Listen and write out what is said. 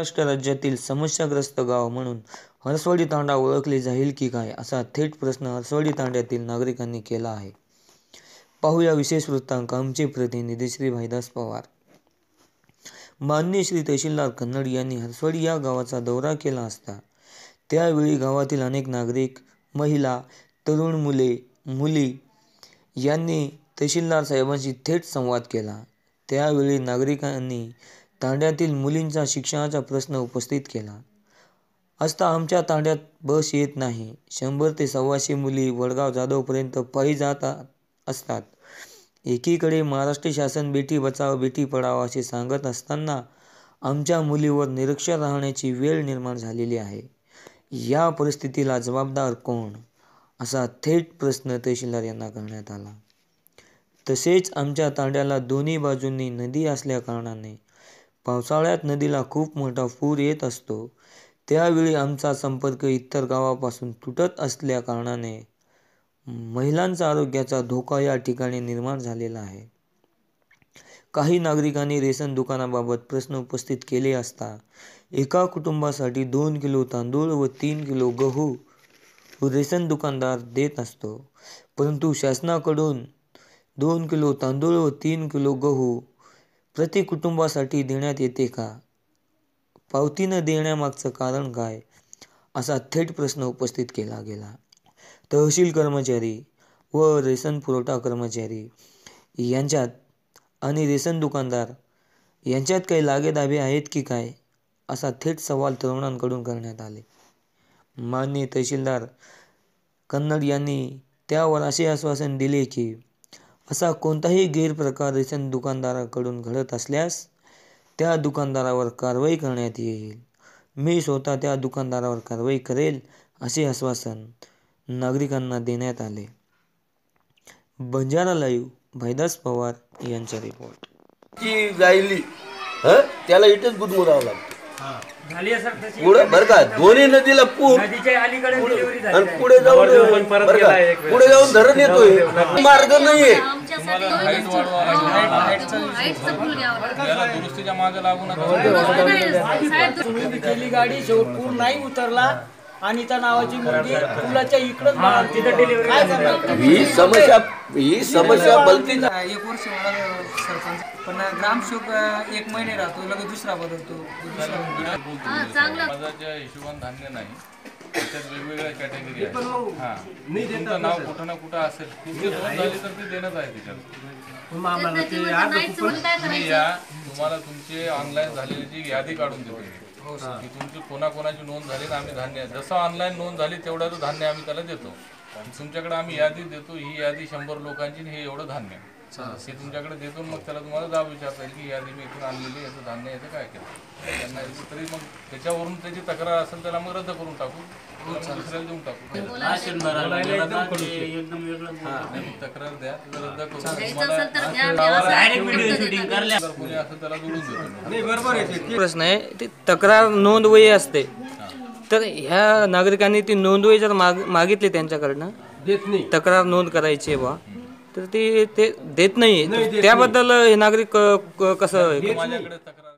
महाराष्ट्र राज्यातील समस्याग्रस्त गाव म्हणून हरसवाडी तांडा ओळखले जाईल की काय असा थेट प्रश्न हरसवाडी तांड्यातील नागरिकांनी केला आहे. पाहूया विशेष वृत्तांक. आमचे प्रतिनिधी श्री भाईदास पवार. मान्य श्री तहसीलदार कन्नड यांनी हरसवाडी या गावाचा दौरा केला असता त्यावेळी गावातील अनेक नागरिक महिला तरुण मुले मुली यांनी तहसीलदार साहेबांशी थेट संवाद केला. त्यावेळी नागरिकांनी तांड्यातील मुलींचा शिक्षणाचा प्रश्न उपस्थित केला. असता आमच्या तांड्यात बस येत नाही. शंभर ते सव्वाशे मुली वडगाव जाधवपर्यंत पायी जात असतात. एकीकडे महाराष्ट्र शासन बेटी बचाव बेटी पढाव असे सांगत असताना आमच्या मुलीवर निरक्षर राहण्याची वेळ निर्माण झालेली आहे. या परिस्थितीला जबाबदार कोण? असा थेट प्रश्न तहसीलदार यांना करण्यात आला. तसेच आमच्या तांड्याला दोन्ही बाजूंनी नदी असल्याकारणाने पावसाळ्यात नदीला खूप मोठा पूर येत असतो. त्यावेळी आमचा संपर्क इतर गावापासून तुटत असल्या कारणाने महिलांचा आरोग्याचा धोका या ठिकाणी निर्माण झालेला आहे. काही नागरिकांनी रेशन दुकानाबाबत प्रश्न उपस्थित केले असता एका कुटुंबासाठी दोन किलो तांदूळ व तीन किलो गहू रेशन दुकानदार देत असतो. परंतु शासनाकडून दोन किलो तांदूळ व तीन किलो गहू प्रति कुटुंबासाठी देण्यात येते का? पावती न देण्यामागचं कारण काय? असा थेट प्रश्न उपस्थित केला गेला. तहसील कर्मचारी व रेशन पुरवठा कर्मचारी यांच्यात आणि रेशन दुकानदार यांच्यात काही लागेदाबे आहेत की काय? असा थेट सवाल तरुणांकडून करण्यात आले. माननीय तहसीलदार कन्नड यांनी त्यावर असे आश्वासन दिले की असा कोणताही गैरप्रकार रेशन दुकानदाराकडून घडत असल्यास त्या दुकानदारावर कारवाई करण्यात येईल. मी स्वतः त्या दुकानदारावर कारवाई करेल असे आश्वासन नागरिकांना देण्यात आले. बंजारा लाईव्ह भाईदास पवार यांचा रिपोर्ट. ती गायली त्याला इथेच गुदमुरावं लागतं. झाली पुढे बरं का दोन्ही नदीला पूर नदीच्या अलीकडे डिलिव्हरी झाली आणि पुढे जाऊन बरं का पुढे जाऊन धरण येतोय. मार्ग नाहीये. दुरुस्तीच्या मागे लागू नका. गेली गाडी शेवट पूर नाही उतरला अनिता नावाची मुलगी पुलाच्या इकडंच काय करणार ही समस्या ही समस्या बलती एक वर्ष मला सरपंच. पण ग्रामसेवक एक महिने राहतो लगेच दुसरा बदलतो. दुसरा. बदलतो. माझ्या हिशोबान धान्य नाही त्याच्यात वेगवेगळ्या कॅटेगरी आहेत. हा. तुमचं नाव कुठं ना कुठं असेल तुमची नोंद झाली तर ती देणंच आहे त्याच्यात तुम्ही या तुम्हाला तुमची ऑनलाईन झालेली जी यादी काढून देतो मी. की तुमची कोणाकोणाची नोंद झाली ना आम्ही धान्य जसं ऑनलाईन नोंद झाली तेवढं धान्य आम्ही त्याला देतो. तुमच्याकडे आम्ही यादी देतो ही यादी शंभर लोकांची आणि हे एवढं धान्य. हे तुमच्याकडे देतो मग त्याला तुम्हाला जाब विचारता येईल की ही यादी मी इथून आणलेली याचं धान्य याचं काय केलं? त्यांना तरी मग त्याच्यावरून त्याची तक्रार असेल त्याला मग रद्द करून टाकू. दुसऱ्याला देऊन टाकू. नाही, तक्रार द्या रद्द करून कोणी असेल त्याला जोडून देतो प्रश्न आहे ते तक्रार नोंदवही असते. तर ह्या नागरिकांनी ती नोंदवही जर माग मागितली त्यांच्याकडनं तक्रार नोंद करायची आहे बा तर ते ते देत नाही त्याबद्दल हे नागरिक क- क- कसं माझ्याकडे तक्रार